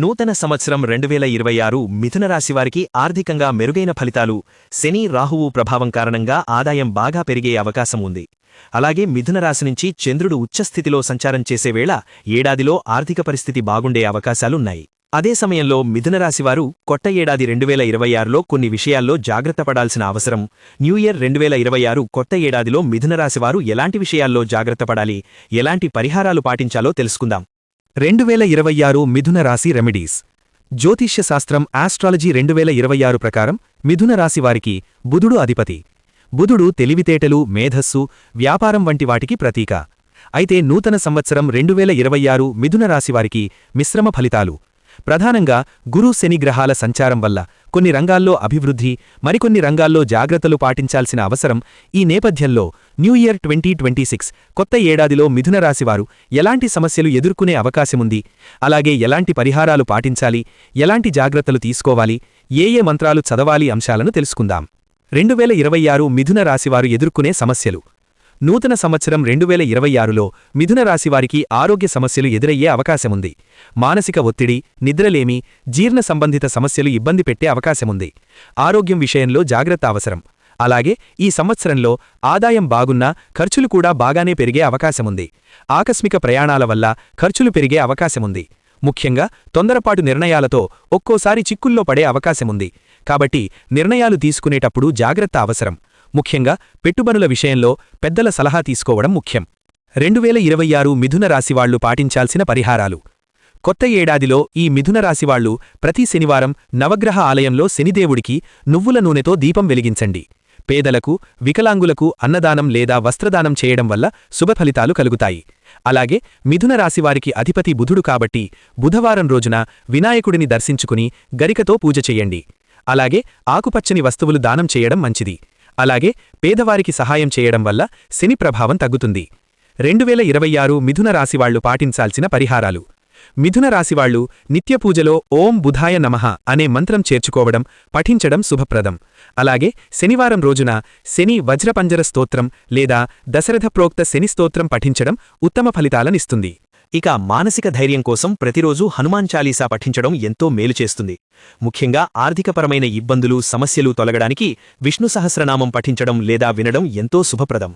నూతన సంవత్సరం రెండు వేల ఇరవై ఆరు మిథున ఆర్థికంగా మెరుగైన ఫలితాలు. శని రాహువు ప్రభావం కారణంగా ఆదాయం బాగా పెరిగే అవకాశం ఉంది. అలాగే మిథున రాశి నుంచి చంద్రుడు ఉచ్చస్థితిలో సంచారం చేసే వేళ ఏడాదిలో ఆర్థిక పరిస్థితి బాగుండే అవకాశాలున్నాయి అదే సమయంలో మిథున రాశివారు కొత్త ఏడాది రెండు వేల ఇరవై ఆరులో కొన్ని విషయాల్లో జాగ్రత్త పడాల్సిన అవసరం. న్యూ ఇయర్ రెండు వేల ఇరవై ఆరు కొత్త ఏడాదిలో మిథున రాశివారు ఎలాంటి విషయాల్లో జాగ్రత్త పడాలి? ఎలాంటి పరిహారాలు పాటించాలో తెలుసుకుందాం. రెండు వేల ఇరవై ఆరు మిథున రాశి రెమెడీస్. జ్యోతిష్య శాస్త్రం ఆస్ట్రాలజీ రెండు వేల ఇరవై ఆరు ప్రకారం మిథున రాశి వారికి బుధుడు అధిపతి. బుధుడు తెలివితేటలు మేధస్సు వ్యాపారం వంటి వాటికి ప్రతీక. అయితే నూతన సంవత్సరం రెండు వేల ఇరవై ఆరు మిథున రాశివారికి మిశ్రమ ఫలితాలు. ప్రధానంగా గురు శని గ్రహాల సంచారం వల్ల కొన్ని రంగాల్లో అభివృద్ధి మరికొన్ని రంగాల్లో జాగ్రత్తలు పాటించాల్సిన అవసరం ఈ నేపథ్యంలో new year twenty twenty six కొత్త ఏడాదిలో మిథున రాశివారు ఎలాంటి సమస్యలు ఎదుర్కొనే అవకాశముంది అలాగే ఎలాంటి పరిహారాలు పాటించాలి? ఎలాంటి జాగ్రత్తలు తీసుకోవాలి? ఏ ఏ మంత్రాలు చదవాలి? అంశాలను తెలుసుకుందాం. రెండు వేల ఇరవై ఆరు మిథున రాశివారు ఎదుర్కొనే సమస్యలు. నూతన సంవత్సరం రెండు వేల ఇరవై ఆరులో మిథున రాశివారికి ఆరోగ్య సమస్యలు ఎదురయ్యే అవకాశముంది. మానసిక ఒత్తిడి నిద్రలేమి జీర్ణ సంబంధిత సమస్యలు ఇబ్బంది పెట్టే అవకాశముంది. ఆరోగ్యం విషయంలో జాగ్రత్త అవసరం. అలాగే ఈ సంవత్సరంలో ఆదాయం బాగున్నా ఖర్చులు కూడా బాగానే పెరిగే అవకాశముంది. ఆకస్మిక ప్రయాణాల వల్ల ఖర్చులు పెరిగే అవకాశముంది. ముఖ్యంగా తొందరపాటు నిర్ణయాలతో ఒక్కోసారి చిక్కుల్లో పడే అవకాశముంది. కాబట్టి నిర్ణయాలు తీసుకునేటప్పుడు జాగ్రత్త అవసరం. ముఖ్యంగా పెట్టుబడుల విషయంలో పెద్దల సలహా తీసుకోవడం ముఖ్యం. రెండు వేల ఇరవై ఆరు మిథున రాశివాళ్ళు పాటించాల్సిన పరిహారాలు. కొత్త ఏడాదిలో ఈ మిథున రాశివాళ్ళు ప్రతి శనివారం నవగ్రహ ఆలయంలో శనిదేవుడికి నువ్వుల నూనెతో దీపం వెలిగించండి. పేదలకు వికలాంగులకు అన్నదానం లేదా వస్త్రదానం చేయడం వల్ల శుభఫలితాలు కలుగుతాయి. అలాగే మిథున రాశివారికి అధిపతి బుధుడు కాబట్టి బుధవారం రోజున వినాయకుడిని దర్శించుకుని గరికతో పూజ చెయ్యండి అలాగే ఆకుపచ్చని వస్తువులు దానం చేయడం మంచిది. అలాగే పేదవారికి సహాయం చేయడం వల్ల శని ప్రభావం తగ్గుతుంది. రెండు వేల ఇరవై ఆరు మిథున రాశివాళ్ళు పాటించాల్సిన పరిహారాలు. మిథున రాశివాళ్ళు నిత్యపూజలో ఓం బుధాయ నమః అనే మంత్రం చేర్చుకోవడం పఠించడం శుభప్రదం. అలాగే శనివారం రోజున శని వజ్రపంజర స్తోత్రం లేదా దశరథ ప్రోక్త శని స్తోత్రం పఠించడం ఉత్తమ ఫలితాలనిస్తుంది ఇక మానసిక ధైర్యం కోసం ప్రతిరోజూ హనుమాన్ చాలీసా పఠించడం ఎంతో మేలు చేస్తుంది. ముఖ్యంగా ఆర్థికపరమైన ఇబ్బందులు సమస్యలు తొలగడానికి విష్ణు సహస్రనామం పఠించడం లేదా వినడం ఎంతో శుభప్రదం.